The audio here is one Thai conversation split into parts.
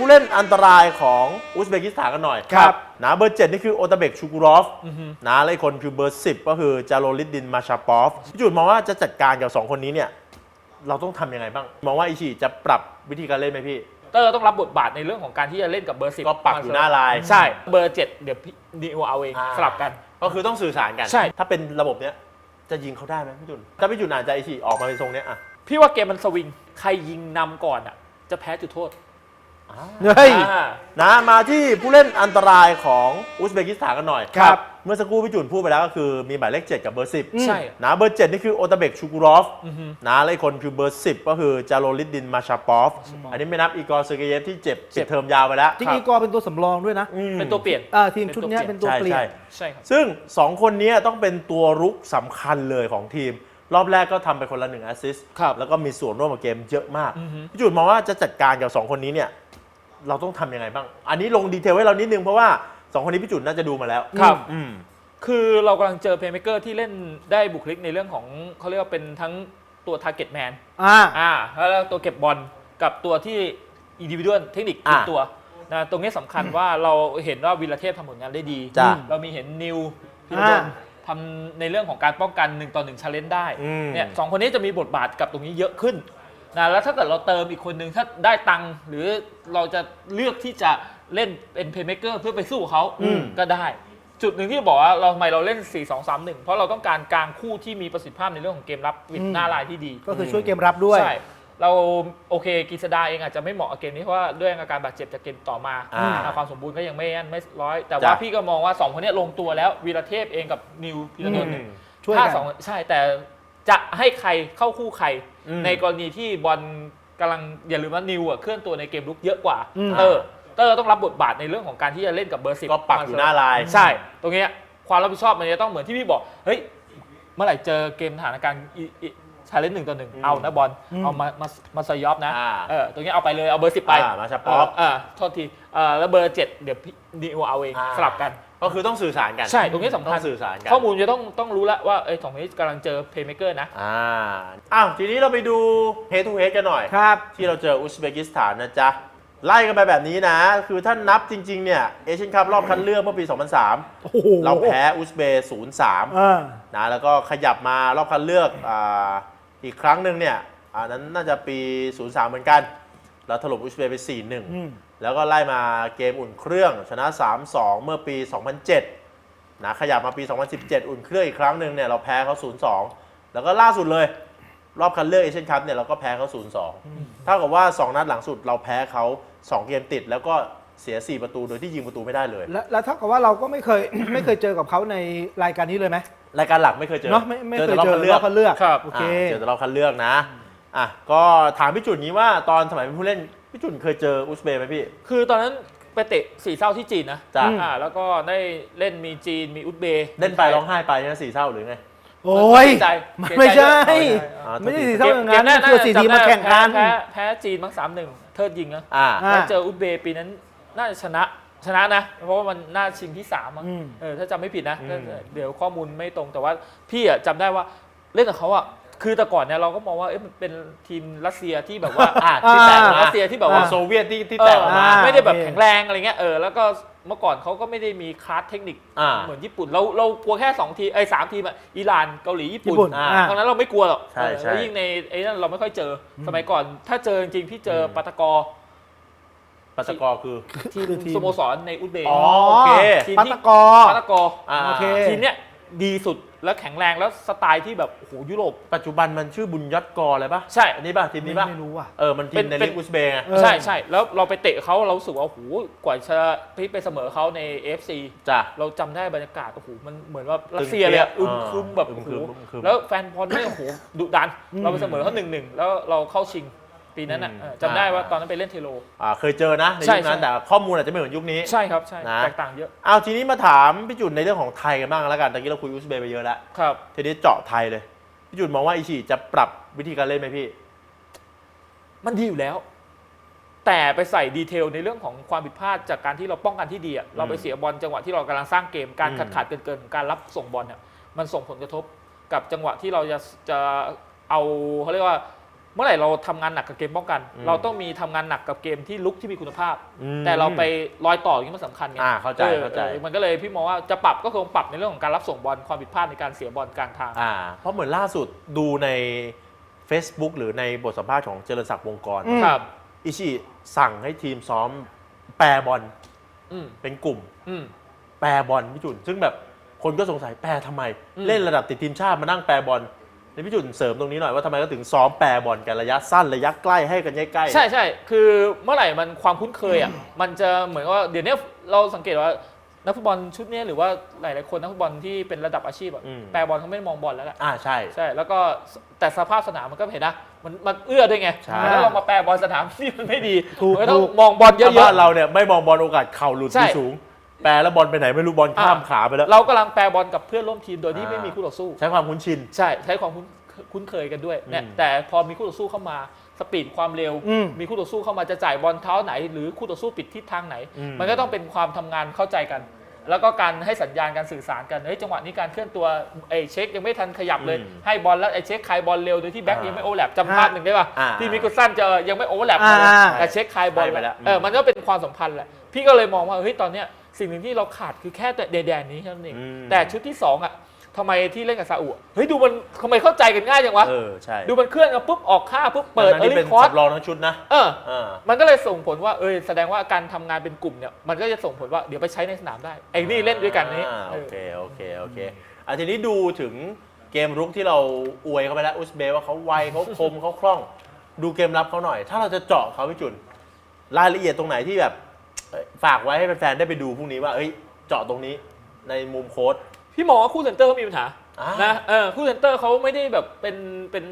ผู้เล่นอันตรายของอุซเบกิสถานกันหน่อยครับนะเบอร์7นี่คือโอตาเบกชูกูรอฟนะและอีกคนคือเบอร์10ก็คือจาโรลิดดินมาชาปอฟพี่จุดมองว่าจะจัดการกับ 2 คนนี้เนี่ย เราต้องทำยังไงบ้าง มองว่าอิชิจะปรับวิธีการเล่นไหมพี่ เตอร์ต้องรับบทบาทในเรื่องของการที่จะเล่นกับเบอร์สิบก็ปักอยู่หน้าลาย ใช่เบอร์เจ็ดเดี๋ยวพี่ดีโอเอาเองอ่า สลับกัน ก็คือต้องสื่อสารกัน ใช่ ถ้าเป็นระบบเนี้ยจะยิงเขาได้ไหมพี่จุนถ้าพี่จุนอ่านใจอิชิออกมาเป็นทรงเนี้ยอะพี่ว่าเกมมันสวิง ใครยิงนำก่อนอะจะแพ้จุดโทษ เฮ้ยอ่า นะมาที่ผู้เล่นอันตรายของอุซเบกิสถานกันหน่อยครับ เมื่อสักครู่พี่จุนพูดไปแล้วก็คือมีหมายเลข 7 กับเบอร์ 10 ใช่ นะเบอร์7นี่คือโอตาเบกชูกูรอฟอือฮึนะและอีกคนคือเบอร์ 10 ก็คือจาโรลิดดินมาชาปอฟ อันนี้ไม่นับอีกอร์เซอร์เกเยฟที่เจ็บเจ็ปิบดเทอมยาวไปแล้วจริงๆอีกอร์เป็นตัวสำรองด้วยนะอืมเป็นตัวเปลี่ยน อ่าทีมชุดเนี้ยเป็เป็นนตัตัววเปเปลี่ลี่ยยนนใช่ ใช่ครับ ซึ่ง 2 คนนี้ต้องเป็นตัวรุกสำคัญเลยของทีม รอบแรกก็ทำไปคนละหนึ่งแอสซิสต์ครับแล้วก็มีส่วนร่วมกับเกมเยอะมากอือฮึพี่จุดมองว่าจะจัดการกับ 2 คนนี้เนี่ย เราต้องทำยังไงบ้าง อันนี้ลงดีเทลให้เรานิดนึงเพราะว่า2คนนี้พี่จุดน่าจะดูมาแล้วครับ อืม คือเรากำลังเจอเพลย์เม k เกอร์ที่เล่นได้บุคลิกในเรื่องของเขาเรียกว่าเป็นทั้งตัวทาร์เก็ตแมนอ่า อ่าแล้วตัวเก็บบอลกับตัวที่อินดิวิ u a l เทคนิคอ่าทุกตัวนะตรงนี้สำคัญว่าเราเห็นว่าวีรเทพทำผลงานได้ดี จ้ะ เรามีเห็นนิวพิรดลอ่า ทำในเรื่องของการป้องกัน1ต่อ1ชาเลนจ์ได้อืม เนี่ยสองคนนี้จะมีบทบาทกับตรงนี้เยอะขึ้น นะแล้วถ้าเกิดเราเติมอีกคนนึงถ้าได้ตังค์หรือเราจะเลือกที่จะเล่นเป็นเพย์เม k เกอร์เพื่อไปสู้เขาอืม ก็ได้ จุดหนึ่งที่บอกว่าเราทำไมเราเล่น 4 2 3 1 เพราะเราต้องการกลางคู่ที่มีประสิทธิภาพในเรื่องของเกมรับวิดอืมหน้าลายที่ดี ก็คือช่วยเกมรับด้วย ใช่ เราโอเคกฤษดาเองอาจจะไม่เหมาะกับเกมนี้เพราะว่าด้วยอาการบาดเจ็บจากเกมต่อมาอ่าอ่าความสมบูรณ์ก็ยังไม่อันไม่ร้อย แต่ว่าจ้ะพี่ก็มองว่า 2 คนเนี้ยลงตัวแล้ววีรเทพเองกับนิวพิรดลเนี่ยช่วยถ้ากันสองใช่แต่ จะให้ใครเข้าคู่ใคร อืมในกรณีที่บอลกำลังอย่าลืมว่านิวอะเคลื่อนตัวในเกมลุกเยอะกว่าอืม เตอร์เตอร์ต้องรับบทบาทในเรื่องของการที่จะเล่นกับเบอร์สิบ ก็ปักอยู่หน้าลาย ใช่ ตรงเนี้ยความรับผิดชอบมันจะต้องเหมือนที่พี่บอก เฮ้ย เมื่อไหร่เจอเกมสถานการณ์ชาเลนจ์หนึ่งต่อหนึ่งอืมเอานะบอล อืม เอามามามาสยอบนะ อ่าเออ ตรงเนี้ยเอาไปเลย เอาเบอร์สิบไปอ่ามาชาปอฟเออโทษทีเออแล้วเบอร์เจ็ดเดี๋ยวพี่ดีโอเอาเอง อ่า สลับกัน ก็คือต้องสื่อสารกันใช่ตรงนี้สำต้คัอญงสื่อสารกันข้อมูลจะต้องต้องรู้แล้วว่าเอ้ยสองคนนี้กำลังเจอเพย์เม k เกอร์นะ อ่าอ้าวทีนี้เราไปดู head to head กันหน่อย ครับ ที่เราเจออุซเบกิสถานนะจ๊ะ ไล่กันไปแบบนี้นะ คือถ้านับจริง ๆ เนี่ยเอเชียนคัพรอบคัดเลือกเมื่อปี2003โอ้โหเราแพ้อุซเบย์อ่า0-3นะแล้วก็ขยับมารอบคัดเลือกอ่าอีกครั้งหนึ่งเนี่ยอันนั้นน่าจะปี 03 เหมือนกัน เราถล่มอุซเบย์ไป อืม 4-1 แล้วก็ไล่มาเกมอุ่นเครื่องชนะ 3-2 เมื่อปี 2007นะขยับมาปี 2017 อุ่นเครื่องอีกครั้งหนึ่งเนี่ยเราแพ้เขา 0-2 แล้วก็ล่าสุดเลย รอบคัดเลือกเอเชียนคัพเนี่ยเราก็แพ้เขา 0-2 เท่ากับว่า 2 นัดหลังสุดเราแพ้เขา 2 เกมติด แล้วก็เสีย 4 ประตูโดยที่ยิงประตูไม่ได้เลย แล้วแล้วเท่ากับว่าเราก็ไม่เคย ไม่เคยเจอกับเขาในรายการนี้เลยไหมรายการหลักไม่เคยเจอเนาะไม่ไม่เคยแต่รอบเจอคัดเลืรออกบคัดเลือกครับโอเคอ่าเจอแต่รอบคัดเลือกนะอะก็ถามพี่จุนนี้ว่าตอนสมัยเป็นผู้เล่น พี่จุนเคยเจออุซเบย์ไหมพี่ คือตอนนั้นไปเตะสี่เศร้าที่จีนนะจ้ะ อ่าแล้วก็ได้เล่นมีจีนมีอุซเบย์เล่นไปร้องไห้ไปนะสี่เศร้าหรือไง โอ้ย เสีใจไม่ใช่ เสียใจด้วยอ่าไม่ได้โทษทีสีเท่าอย่างนั้นเกมคือสี่ทีมมาแข่งกัน แพ้แพ้จีนมั้งสามหนึ่งเทิดยิงนะ อ่า อ่า แล้วเจออุซเบย์ปีนั้นน่าจะชนะชนะนะ เพราะว่ามันน่าชิงที่สามมั้งอืม เออถ้าจำไม่ผิดนะอืม เดี๋ยวข้อมูลไม่ตรงแต่ว่าพี่อะจำได้ว่าเล่นกับเขาอะ คือแต่ก่อนเนี่ยเราก็มองว่าเอ๊ะมันเป็นทีมรัสเซียที่แบบว่าอ่าที่แตกอ่ามารัสเซียที่แบบว่าโซเวียตที่ที่เอแตอกออกมาอ่าไม่ได้แบบโอเคแข็งแรงอะไรเงี้ยเออแล้วก็เมื่อก่อนเขาก็ไม่ได้มีคลาสเทคนิคอ่าเหมือนญี่ปุ่นเราเรากลัวแค่สองทีมไอ้ยสามทีมอะอิหร่านเกาหลีญี่ญี่ปุ่นปุ่นอ่าอ่าตอนนั้นเราไม่กลัวหรอกใช่เออใช่ แล้วยิ่งในไอ้นั่นเราไม่ค่อยเจออสมัยก่อน ถ้าเจอจริงๆพี่เจออมปาตากอปัตตกอคือ ทีมคือทีม สโมสรในอุซเบย์อ๋อ โอเค ทีมปัตที่ตกอ ปาตากออ่า โอเค ทีมเนี้ยดีสุด แล้วแข็งแรงแล้วสไตล์ที่แบบโอ้โหยุโรป ปัจจุบันมันชื่อบุญยอดกออะไรปะใช่ อันนี้ป่ะทีมนี้ป่ะไม่รู้อะ เออ มันทีเป็มนในเป็ลีนกอุซเบย์ไงเออใช่ใช่แล้วเราไปเตะเขาเรารู้สึกว่าโอ้โหกว่าจะพลิกไปเสมอเขาใน FC จ้ะ เราจำได้บรรยากาศโอ้โหมันเหมือนว่ารัสเซียเลยอะตึอึงมเครียดครึมแบบอึโอ้มโหครึมอึมครึม แล้วแฟนบอลเนี่ยโอ้โหดุดันอืมเราไปเสมอเขาหนึ่งหนึ่งแล้วเราเข้าชิง ปีนั้นอะอืมเออจำได้ว่าอ่าตอนนั้นไปเล่นเทโล อ่าเคยเจอนะในใช่ยุคนั้นใช่ แต่ข้อมูลอาจจะไม่เหมือนยุคนี้ ใช่ครับใช่นะ แตกต่างเยอะเอาทีนี้มาถามพี่จุนในเรื่องของไทยกันบ้างแล้วกันตะกี้เราคุยอุซเบย์ไปเยอะแล้วครับ ทีนี้เจาะไทยเลยพี่จุนมองว่าอิชิจะปรับวิธีการเล่นไหมพี่มันดีอยู่แล้ว แต่ไปใส่ดีเทลในเรื่องของความผิดพลาดจากการที่เราป้องกันที่ดีอะเราไปเสียบอลจังหวะที่เรากำลังสร้างเกมการอืมขาดขาดเกินเกินของการรับส่งบอลเนี่ยมันส่งผลกระทบกับจังหวะที่เราจะจะเอาเขาเรียกว่า เมื่อไหร่เราทำงานหนักกับเกมป้องกันอืมเราต้องมีทำงานหนักกับเกมที่ลุกที่มีคุณภาพอืมแต่เราไปรอยต่ออย่างนี้มันสำคัญไงอ่าเข้าใจออเข้าใจออมันก็เลยพี่มองว่าจะปรับก็คงปรับในเรื่องของการรับส่งบอลความผิดพลาดในการเสียบอลกลางทางอ่าเพราะเหมือนล่าสุดดูใน Facebook หรือในบทสัมภาษณ์ของเจริญศักดิ์วงกรอืมครับอิชิสั่งให้ทีมซ้อมแปรบอลอืมเป็นกลุ่มอืมแปรบอลพี่จุนซึ่งแบบคนก็สงสัยแปรทำไมอืมเล่นระดับติดทีมชาติมานั่งแปรบอลใน พี่จุนเสริมตรงนี้หน่อยว่าทำไมก็ถึงซ้อมแปรบอลกันระยะสั้นระยะใกล้ให้กันใกล้ๆ ใช่ใช่คือเมื่อไหร่มันความคุ้นเคยอะมันจะเหมือนว่าเดี๋ยวนี้เราสังเกตว่านักฟุตบอลชุดนี้หรือว่าหลายๆคนนักฟุตบอลที่เป็นระดับอาชีพอะอืม แปลบอลเขาไม่ได้มองบอลแล้วแหละอ่าใช่ ใช่แล้วก็แต่สภาพสนามมันก็เห็นนะ มันมันเอื้อด้วยไงใช่ถ้าเรามาแปลบอลสนามที่มันไม่ดีถูกมันก็ต้องถูก มองบอลเยถ้าอะบ้านเราเนี่ยไม่มองบอลโอกาสเข่าหลุดใช่ ที่สูง แปรแล้วบอลไปไหนไม่รู้บอลข้ามอ่าขาไปแล้วๆเรากำลังแปลบอลกับเพื่อนร่วมทีมโดยที่อ่าไม่มีคู่ต่อสู้ ใช้ความคุ้นชิน ใช่ใช้ความคุ้นคุ้นเคยกันด้วยเนี่ยอืมแต่พอมีคู่ต่อสู้เข้ามาสปีดความเร็ว อืมมีคู่ต่อสู้เข้ามาจะจ่ายบอลเท้าไหน หรือคู่ต่อสู้ปิดทิศทางไหน อืมันก็ต้องเป็นความทำงานเข้าใจกัน แล้วก็การให้สัญญาณการสื่อสารกันเฮ้ยจังหวะนี้การเคลื่อนตัวไอ้เช็คยังไม่ทันขยับเลยอืมให้บอลแล้วไอ้เช็คคลายบอลเร็วโดยที่แบ็คอ่ายัยังไม่โอเวอร์แลปจำภาพหนึ่งได้ป่ะอ่าที่มิกลสันจะยังไม่โอเวอร์แลปอ่าเลยอ่า แต่เช็คคลายบอลให้ไปแล้ว เออมันก็เป็นความสัมพันธ์แหละพี่ก็เลยมองว่าเฮ้ยตอนเนี้ย สิ่งหนึ่งที่เราขาดคือแค่แต่แดนๆนี้แค่นั้นเองอืม แต่ชุดที่สองอะทำไมที่เล่นกับซาอุอะเฮ้ยดูมันทำไมเข้าใจกันง่ายจังวะ เออใช่ดูมันเคลื่อนกันปุ๊บออกค่าปุ๊บเปิดทั้งเอๆอที่เป็รีนคอร์ดสำรองทั้งชุดนะเออ อ่า มันก็เลยส่งผลว่าเอยแสดงว่าการทำงานเป็นกลุ่มเนี่ยมันก็จะส่งผลว่าเดี๋ยวไปใช้ในสนามได้ไอ้นี่เล่นด้วยกันนี้อ่าเอโออ เค โอเค โอเคอะทีนี้ดูถึงเกมรุกที่เราอวยเขาไปแล้วอุซเบย์ว่าเขาไวเขาคม เขาคล่อง ดูเกมรับเขาหน่อย ถ้าเราจะเจาะเขาพี่จุน รายละเอียดตรงไหนที่แบบเอ้ย ฝากไว้ให้แฟนๆได้ไปดูพรุ่งนี้ว่าเอ้ยเจาะตรงนี้ในมุมโค้ด พี่มองว่าคู่เซนเตอร์เขามีปัญหาอ่าน นะเออคู่เซนเตอร์เขาไม่ได้แบบเป็นเป็น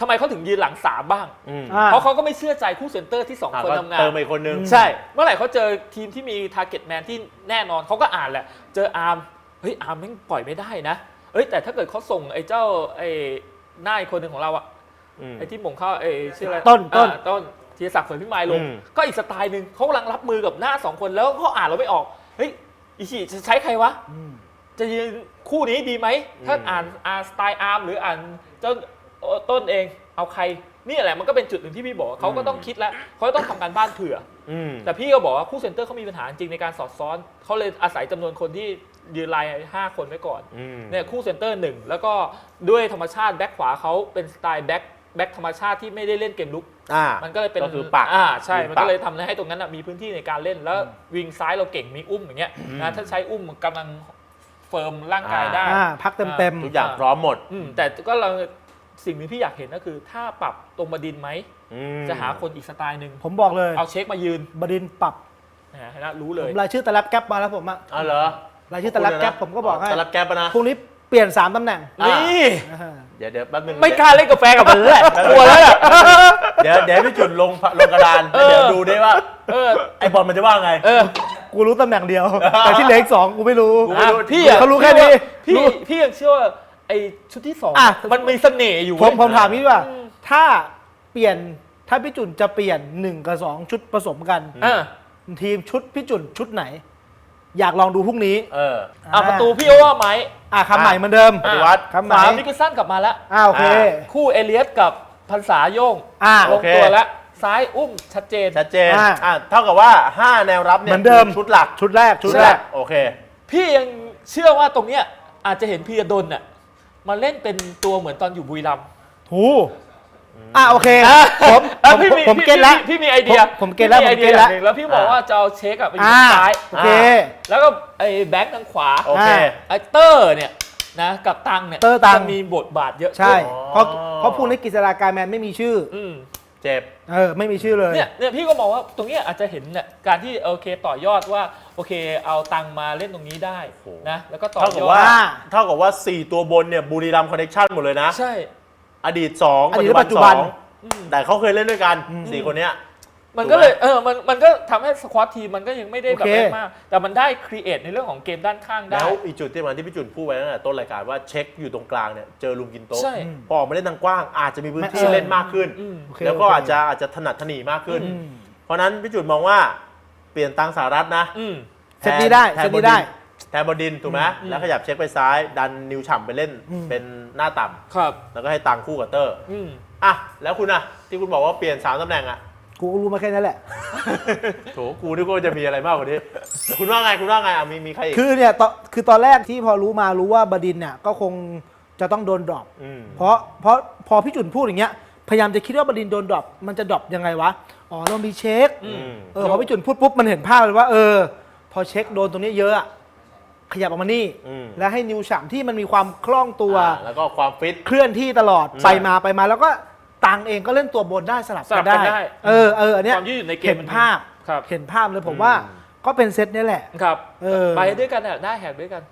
ทำไมเขาถึงยืนหลังสามบ้าง อืมอ่า เพราะเขาก็ไม่เชื่อใจคู่เซนเตอร์ที่สองอะคนก็ทำงาน เติมมาอีกคนนึง ใช่ เมื่อไหร่เขาเจอทีมที่มีทาร์เก็ตแมนที่แน่นอนเขาก็อ่านแหละ เจออาร์ม เฮ้ย อาร์มแม่งปล่อยไม่ได้นะ เอ้ย แต่ถ้าเกิดเขาส่งไอ้เจ้าไอ้หน้าอีกคนหนึ่งของเราอะอืมไอ้ที่หมงเข้าไอ้ชื่ออะไรต้นต้น อ่าต้น ธีรศักดิ์เผยพิมายลง อืม ก็อีกสไตล์หนึ่งเขากำลังรับมือกับหน้าสองคนแล้วเขาอ่านเราไม่ออก เฮ้ยอิชิจะใช้ใครวะอืมจะยืนคู่นี้ดีไหม ถ้าอืมอ่านอ่านสไตล์อาร์มหรืออ่านเจ้าต้นเองเอาใครนี่แหละมันก็เป็นจุดหนึ่งที่พี่บอกว่าเขาก็ต้องคิดแล้วเขาก็ต้องทำการบ้านเผื่อ อืม แต่พี่ก็บอกว่าคู่เซนเตอร์เขามีปัญหาจริงในการสอดซ้อน เขาเลยอาศัยจำนวนคนที่ยืนไลน์ห้าคนไว้ก่อน อืม เนี่ยคู่เซนเตอร์หนึ่งแล้วก็ด้วยธรรมชาติแบ็คขวาเขาเป็นสไตล์แบ็ค แบ็คธรรมชาติที่ไม่ได้เล่นเกมลุก อ่า มันก็เลยเป็นก็คือปักอ่าใช่ยืนปักมันก็เลยทำให้ตรงนั้นนะมีพื้นที่ในการเล่นแล้ววิงซ้ายเราเก่งมีอุ้มอย่างเงี้ยอืมนะถ้าใช้อุ้มกำลังเฟิร์มร่างกายอ่าได้ อ่าพักเต็มเต็มๆทุกอย่างพร้อมหมดอืมแต่ก็เราสิ่งหนึ่งที่อยากเห็นก็คือ ถ้าปรับตรงบดินทร์ไหม อืม จะหาคนอีกสไตล์หนึ่งผมบอกเลยเอาเช็คมายืนบดินทร์ปรับนะฮะรู้เลผย มรายชื่อแต่ละแก๊ปมาแล้วผมอะอ๋อเหรอรายชื่อแต่ละแก๊ปผมก็บอกให้แต่ละแก๊ปอะนะพรุ่งนี้ เปลี่ยนสามตำแหน่งอ่านี่อ่าเดี๋ยวเดี๋ยวแป๊บนึงไม่กล้าเล่นกาแฟกับมันเลยแหละกลัวแล้วแหละเดี๋ยวเดี๋ยวพี่จุดลงลงกระดานเออเดี๋ยวดูได้ว่าเออไอบอลมันจะว่าไง เออ กูรู้ตำแหน่งเดียว แต่ที่เหลืออีกสองกูไม่รู้กูไม่รู้อะพี่เขารู้แค่นี้พี่รู้ พี่ยังเชื่อว่าไอชุดที่สองอะ มันมีเสน่ห์อยู่ผมเว้ย ผมถามนี้ดีกว่า อืม ถ้าเปลี่ยนถ้าพี่จุนจะเปลี่ยนหนึ่งกับสองชุดผสมกัน อะทีมชุดพี่จุนชุดไหน อยากลองดูพรุ่งนี้ เอออะประตูพี่โอว่าไหม อะคำใหม่เหมือนเดิมปฏิวัติคำขใหม่วามิกลสันกลับมาแล้วอ่าโอเคอ่าคู่เอเลียสกับพันษาโย่งอ่าลงตัวแล้วซ้ายอุ้มชัดเจน ชัดเจนอ่าอะเท่ากับว่า 5 แนวรับเนี่ยเหมือนเดิม ชุดหลักชุดแรกชุดใช่แรก โอเค พี่ยังเชื่อว่าตรงเนี้ยอาจจะเห็นพีรดลน่ะมาเล่นเป็นตัวเหมือนตอนอยู่บุรีรัมย์หู อะโอเคอะผมอะผมพี่มีผมพี่เก็ตแล้ว พี่พี่มีไอเดียผมผมเก็ตแล้วพี่ผมไอเดีเก็ยตอแล้วย่างหนึ่งแล้วพี่บอกอ่าว่าจะเอาเช็คอะไปอยู่อ่าทางซ้ายโอเค แล้วก็ไอ้แบงค์ทางขวาโอเค ไอ้เตอร์เนี่ยนะกับตังเนี่ยเตอร์ตัง จะมีบทบาทเยอะใช่ขึ้นเพราะเพราะพวกนี้กิจราการแมนไม่มีชื่ออืม เจ็บ เออไม่มีชื่อเลย เนี่ยเนี่ยพี่ก็มองว่าตรงเนี้ยอาจจะเห็นเนี่ยการที่โอเคต่อยอดว่าโอเคเอาตังมาเล่นตรงนี้ได้โอ้โห นะแล้วก็ต่อเท่ากับยอดว่าอ่าเท่ากับว่า 4 ตัวบนเนี่ยบุรีรัมย์คอนเนคชั่นหมดเลยนะ ใช่ อดีต2อดีตและปัจจุบันสองอืม แต่เขาเคยเล่นด้วยกันอืม4คนเนี้ย มันก็เลยเออมันมันก็ทำให้สควอตทีมมันก็ยังไม่ได้แบบโอเคเล่นมาก แต่มันได้ครีเอทในเรื่องของเกมด้านข้างได้ แล้วอีกจุดที่มันที่พี่จุนพูดไว้ตั้งแต่ต้นรายการว่าเช็คอยู่ตรงกลางเนี่ยเจอลุงกินโต๊ะใช่อืมพอออกมาเล่นทางกว้างอาจจะมีพื้นที่เออเล่นมากขึ้น อืม โอเคแล้วก็โเค อาจจะอาจจะถนัดถนีมากขึ้น อืม เพราะฉะนั้นพี่จุนมองว่าเปลี่ยนตังสหรัฐนะอืม เซตนี้ได้แทเซนตนี้ได้ แทนบ ดินทร์ถูกไหมอืมแล้วขยับเช็คไปซ้าย ดันนิวฉ่ำไปเล่นอืมเป็นหน้าต่ำครับ แล้วก็ให้ตังคู่กับเตอร์อืมอะแล้วคุณอะ ที่คุณบอกว่าเปลี่ยนสามตำแหน่งอะกูก็รู้มาแค่นั้นแหละ โถกูนึกว่าจะมีอะไรมากกว่านี้ คุณว่าไง คุณว่าไงอะมีมีใครอีก คือเนี่ยตอนคือตอนแรกที่พอรู้มารู้ว่าบดินทร์เนี่ยก็คงจะต้องโดนดรอปมเพราะเพราะพอพี่จุนพูดอย่างเงี้ย พยายามจะคิดว่าบดินทร์โดนดรอป มันจะดรอปยังไงวะ อ๋อเรามีเช็คอืมอืม เออพอพี่จุนพูดปุ๊บมันเห็นภาพเลยว่าเออ พอเช็คโดนตรงนี้เยอะอะ ขยับออกมานี่ อืม แล้วให้นิวฉ่ำที่มันมีความคล่องตัว อ่าแล้วก็ความฟิต เคลื่อนที่ตลอดอืมไปมาไปมาแล้วก็ตังเองก็เล่นตัวบนได้สลับสลักับนกันได้ ได้ เออเอออันเนี้ยความยืดหยุ่นในเกมเห็นมันภาพครับ เห็นภาพเลยผมว่าก็เป็นเซตนี้แหละ ครับเออ ไปด้วยกันอะได้แหกด้วยกัน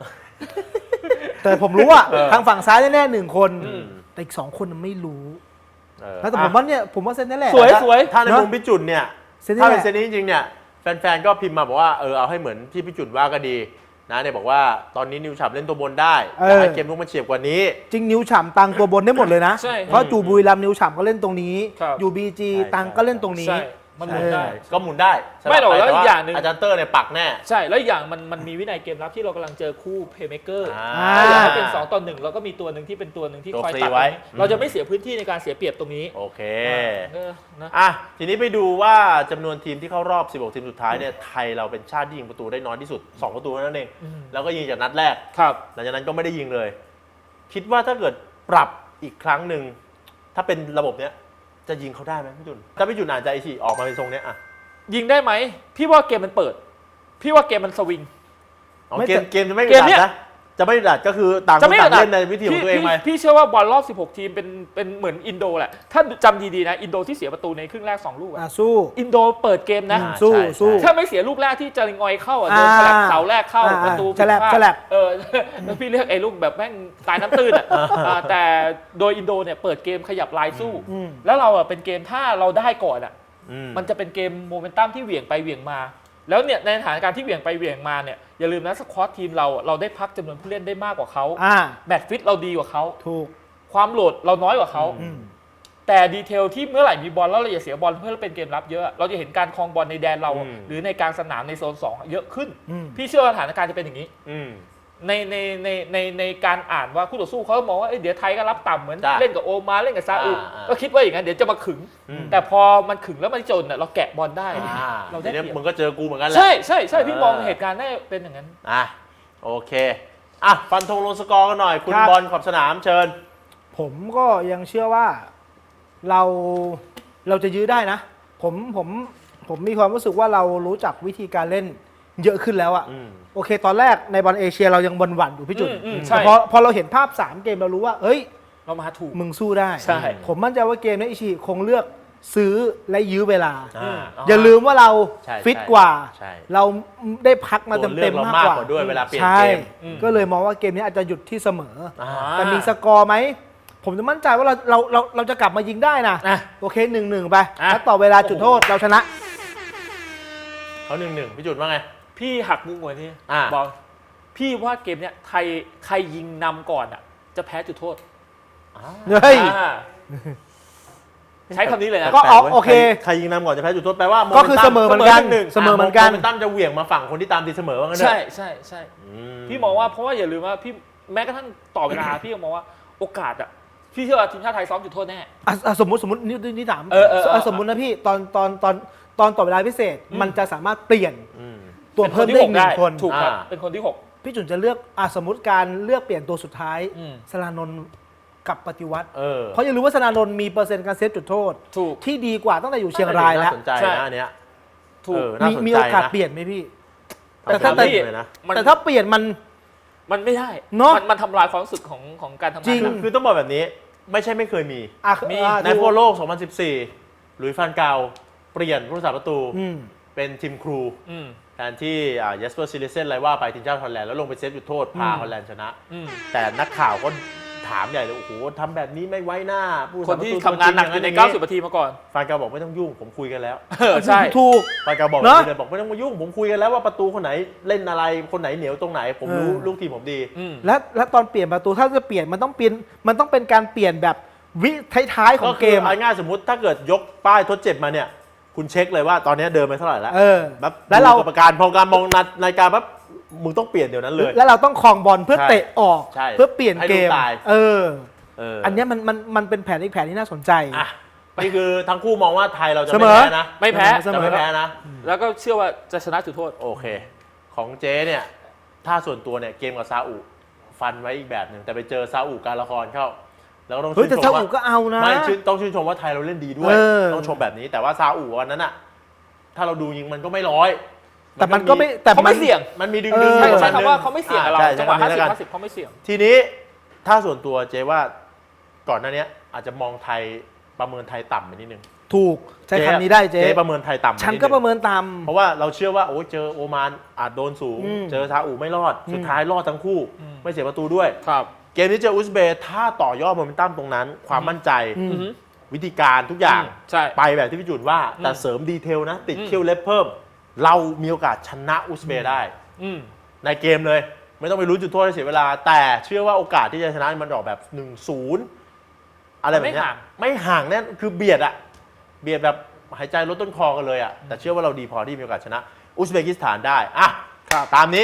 แต่ผมรู้ว่า เออทางฝั่งซ้ายแน่ๆหนึ่งคน อืม แต่อีกสองคนน่ะไม่รู้ เออแล้วแต่ผมว่าเนี่ยผมว่าเซตนี้แหละสวยถ้าสวย ถ้าในเนอะมุมพี่จุนเนี่ย เซตนี้ถ้าแหเป็นละ เซตนี้จริงๆเนี่ย แฟนๆ ก็พิมพ์มาบอกว่า เออเอาให้เหมือนที่พี่จุนว่าก็ดี นะเนี่ยบอกว่าตอนนี้นิวฉับเล่นตัวบนได้เออแต่ให้เกมลุกมันเฉียบกว่านี้ จริงนิวฉ่ำตังตัวบนได้หมดเลยนะ ใช่เพราะจูบุรีรัมย์นิวฉ่ำก็เล่นตรงนี้ ครับ อยู่บีจีใช่ตังก็เล่นตรงนี้ ใช่ มันหมุนได้ ก็หมุนได้สลับไม่หรอกปแล้วอีกต่อย่างหนึ่ง อาจารย์เตอร์เนี่ยปักแน่ ใช่แล้วอีกอย่างมันมันมีวินัยเกมรับที่เรากำลังเจอคู่เพย์เม k เกอร์อ่าถ้าอยากให้เป็น 2 ต่อหนึ่งเราก็มีตัวหนึ่งที่เป็นตัวหนึ่งที่ตัวคอยฟรีตัดไว้ ตรงนี้เราจะไม่เสียพื้นที่ในการเสียเปรียบตรงนี้โอเค เออนะอะ ทีนี้ไปดูว่าจำนวนทีมที่เข้ารอบ 16 ทีมสุดท้ายเนี่ย ไทยเราเป็นชาติที่ยิงประตูได้น้อยที่สุด 2 ประตูเท่านั้นเอง อืมแล้วก็ยิงจากนัดแรก ครับ หลังจากนั้นก็ไม่ได้ยิงเลย คิดว่าถ้าเกิดปรับอีกครั้งหนึ่ง ถ้าเป็นระบบเนี้ย จะยิงเขาได้ไหมพี่จุนถ้าพี่จุนอ่านใจฉีออกมาเป็นทรงเนี้ยอะยิงได้ไหม พี่ว่าเกมมันเปิด พี่ว่าเกมมันสวิง อ๋อไม่เกมแต่เกมจะไม่เกอึดมอัดเนี้ยนะ จะไม่อึดอัดก็คือต่างคจะนไม่ต่างอึดอัดเล่นในวิธีของตัวเองพี่ไหมพี่พี่เชื่อว่าบอลรอบ 16 ทีมเป็นเป็นเหมือนอินโดแหละ ถ้าจำดีๆนะ อินโดที่เสียประตูในครึ่งแรก 2 ลูกอะอะสู้ อินโดเปิดเกมนะอืมสู้ใช่สู้ใช่ถ้าไม่เสียลูกแรกที่จาริงอยเข้าอะโดนอ่าฉลับเสาแรกเข้าอ่าประตูฉลับผิดพลาดฉลับเออแล้วพี่เรียกไอ้ลูกแบบแม่งตายน้ำตื้นอะอ่าแต่โดยอินโดเนี่ยเปิดเกมขยับลายสู้อืมแล้วเราอะเป็นเกมถ้าเราได้ก่อนอะอืมมันจะเป็นเกมโมเมนตัมที่เหวี่ยงไปเหวี่ยงมา แล้วเนี่ยในสถานการณ์ที่เหวี่ยงไปเหวี่ยงมาเนี่ยอย่าลืมนะสควอตทีมเราอะเราได้พักจำนวนผู้เล่นได้มากกว่าเขาอ่าแมตช์ฟิตเราดีกว่าเขาถูกความโหลดเราน้อยกว่าเขา อืม แต่ดีเทลที่เมื่อไหร่มีบอลแล้วเราอย่าเสียบอลเพื่อเป็นเกมรับเยอะ เราจะเห็นการครองบอลในแดนเรา อืม หรือในกลางสนามในโซนสองเยอะขึ้น อืม พี่เชื่อว่าสถานการณ์จะเป็นอย่างนี้ อืม ในในในในในการอ่านว่าคู่ต่อสู้เขามองว่าเอ้ยเดี๋ยวไทยก็รับต่ำเหมือนจ้ะเล่นกับโอมานเล่นกับซาอุอ่าอ่า ก็คิดว่าอย่างนั้นเดี๋ยวจะมาขึง อืม แต่พอมันขึงแล้วมันจนน่ะเราแกะบอลได้ อ่าเราได้ทีนี้เปรียบมึงก็เจอกูเหมือนกันแหละ ใช่ใช่ใช่พี่เออมองเหตุการณ์ได้เป็นอย่างนั้น อะโอเค อะ ฟันธงลงสกอร์กันหน่อย คุณครับ บอลขอบสนามเชิญ ผมก็ยังเชื่อว่าเราเราจะยื้อได้นะ ผมผมผมมีความรู้สึกว่าเรารู้จักวิธีการเล่น เยอะขึ้นแล้วอะอืม โอเค ตอนแรกในบอลเอเชียเรายังบนหวั่นอยู่พี่จุนอืมอืมแต่ใช่พอพอเราเห็นภาพ 3 เกมเรารู้ว่าเฮ้ย เรามาถูก มึงสู้ได้ ใช่ ผมมั่นใจว่าเกมนี้อิชิคงเลือกซื้อและยื้อเวลา อ่า อย่าลืมว่าเราใช่ฟิตใช่กว่า ใช่ เราได้พักมาตัวเลืเต็อกมเราๆมากมากกว่ากว่าด้วยเวลาเปลี่ยนใช่เกมอืม ก็เลยมองว่าเกมนี้อาจจะหยุดที่เสมออ่า แต่มีสกอร์ไหม ผมจะมั่นใจว่าเราเราเราเราจะกลับมายิงได้นะอะโอเคหนึ่งหนึ่งไปอะ แล้วต่อเวลาจุดโทษเราชนะ เขาหนึ่งหนึ่งพี่จุดว่าไง พี่หักมุมกว่านี้อ่า บอกพี่ว่าเกมเนี้ยใครใครยิงนำก่อนอะ จะแพ้จุดโทษเฮ้ย อ่าใช้คำนี้เลยนะ ก็ เอาแปลว้ยโอเค ใครยิงนำก่อนจะแพ้จุดโทษแปลว่าก็คือเสมอเหมือนกันเสมอหนึ่งเสมอเหมือนกัน โมเมนตัมจะเหวี่ยงมาฝั่งคนที่ตามตีเสมอว่างั้นเถใช่อะใช่ใช่อืพี่มองว่าเพราะว่าอย่าลืมว่าพี่แม้กระทั่งต่อเวลา พี่ก็มองว่าโอกาสอะพี่เชื่อว่าทีมชาติไทยซ้อมจุดโทษแน่ อะอะสมมติสมมตินี่นี่ถามเออเออเอออะสมมตินะพี่ตอนตอนตอนตอนต่อเวลาพิเศษอืมมันจะสามารถเปลี่ยนอืม ตัวเป็นเพิ่มที่ได้หอีกกหนึ่งคน ถูกครับ อ่า เป็นคนที่หก พี่จุนจะเลือกอะสมมติการเลือกเปลี่ยนตัวสุดท้ายอืม สลานนท์กับปฏิวัติ เออเพราะอย่าลืมว่าสลานนท์มีเปอร์เซ็นต์การเซฟจุดโทษ ถูก ที่ดีกว่าตั้งแต่อยู่เชียงรายแล้ว น่สนใจใช่ นะอันเนี้ยถูก เออน่ามีสนใจมีโอกาสนะเปลี่ยนไหมพี่ แต่แต่ถ้าถ้าแต่เลยนะ มันแต่ถ้าเปลี่ยนมัน มันไม่ได้เนอะ มัมันทำลายความรู้สึกของของการทำงานจริงคือคือต้องบอกแบบนี้ไม่ใช่ไม่เคยมี อะมี อะในฟุตบอลโลก 2014 หลุยส์ฟานเกาเปลี่ยนผู้รักษาประตู อืม เป็นทีมครูอืม แทนที่เยสเปอร์ซิลิเซนอะไรว่าไปทีมชาติฮอลแลนด์แล้วลงไปเซฟจุดโทษพาอืม ฮอลแลนด์ชนะ อืม แต่นักข่าวก็ถามใหญ่เลยโอ้โหทำแบบนี้ไม่ไว้หน้าผู้รักคษานประที่ตูทำงานหนักอยู่ในตัวจริ90 นาทีมาก่อน ฟานเกาบอกไม่ต้องยุ่งผมคุยกันแล้ว เออ ใช่ ถูกฟานเกาบอกเนอะเลยบอกไม่ต้องมายุ่งผมคุยกันแล้วว่าประตูคนไหนเล่นอะไรคนไหนเหนียวตรงไหน ผมรู้เออ ลูกทีมผมดี อืม และและตอนเปลี่ยนประตูถ้าจะเปลี่ยนมันต้องเปลี่ยนมันต้องเป็นการเปลี่ยนแบบวิท้ายๆขอก็งคืเกอม เอาอะง่ายๆสมมติถ้าเกิดยกป้ายทดเจ็บมาเนี่ย คุณเช็คเลยว่าตอนนี้เดินไปเท่าไหร่แล้วเออแบบแล้วเรา ดูกรรมการพอการมองนานาฬิกาปั๊บมึงต้องเปลี่ยนเดี๋ยวนั้นเลย แล้วเราต้องคลองบอลเพื่อใช่เตะออกใช่เพื่อเปลี่ยนให้เกลูกม ตาย เออเอออันเนี้ยมันมันมันเป็นแผนอีกแผนที่น่าสนใจ อะนี่คือทั้งคู่มองว่าไทยเราจะเสไม่มอแพ้นะไม่แพ้เสมจะอไม่แพ้นะ แล้วก็เชื่อว่าจะชนะจุดโทษ โอเค ของเจ๊เนี่ย ถ้าส่วนตัวเนี่ยเกมกับซาอุ ฟันไว้อีกแบบหนึ่งแต่ไปเจอซาอุการละครเข้า แล้วก็ต้องเฮ้ยชื่นแต่ชซามว่าอุก็เอานะ ไม่ชื่นต้องชื่นชมว่าไทยเราเล่นดีด้วย เออ ต้องชมแบบนี้ แต่ว่าซาอุวันนั้นอะถ้าเราดูยิงมันก็ไม่ร้อยแต่มันก็ไม่แต่เขามัไม่น เสี่ยง มันมีดึงเอดึงอใช่อยู่ใช้ประณคำว่านึงเขาไม่เสี่ยงกับเราอ่ใช่จังหวะใช้ห้าคำนี้แล้วกันสิบห้าสิบเขาไม่เสี่ยง ทีนี้ถ้าส่วนตัวเจ๊ว่าก่อนหน้าเนี้ย อาจจะมองไทยประเมินไทยต่ำไปนิดนึงถูกใช้คำนี้ได้เจ๊เจ๊ประเมินไทยต่ำไปฉันดงก็ประเมินตาม เพราะว่าเราเชื่อว่าโอ้ยเจอโอมานอาจโดนสูง อืม เจอซาอุไม่รอด สุดอืมท้ายรอดทั้งคู่ อืม ไม่เสียประตูด้วย ครับ เกมนี้เจออุซเบย์ถ้าต่อยอดโมเมนตัมตรงนั้น ความมั่นใจอืมอือฮึวิธีการทุกอย่างใช่ไปแบบที่พี่จุนว่าแต่อืมเสริมดีเทลนะ ติดอืมเขี้ยวเล็บเพิ่ม เรามีโอกาสชนะอุซเบย์ได้อืมในเกมเลย ไม่ต้องไปรู้นจุดโทษให้เสียเวลา แต่เชื่อว่าโอกาสที่จะชนะมันออกแบบ1-0อะไรแบบเนี้ยไม่ห่างไม่ห่างแน่นคือเบียดอะเบียดแบบหายใจลดต้นคอกันเลยอะแต่เชื่อว่าเราดีพอที่มีโอกาสชนะ อุซเบกิสถานได้อะครับตามนี้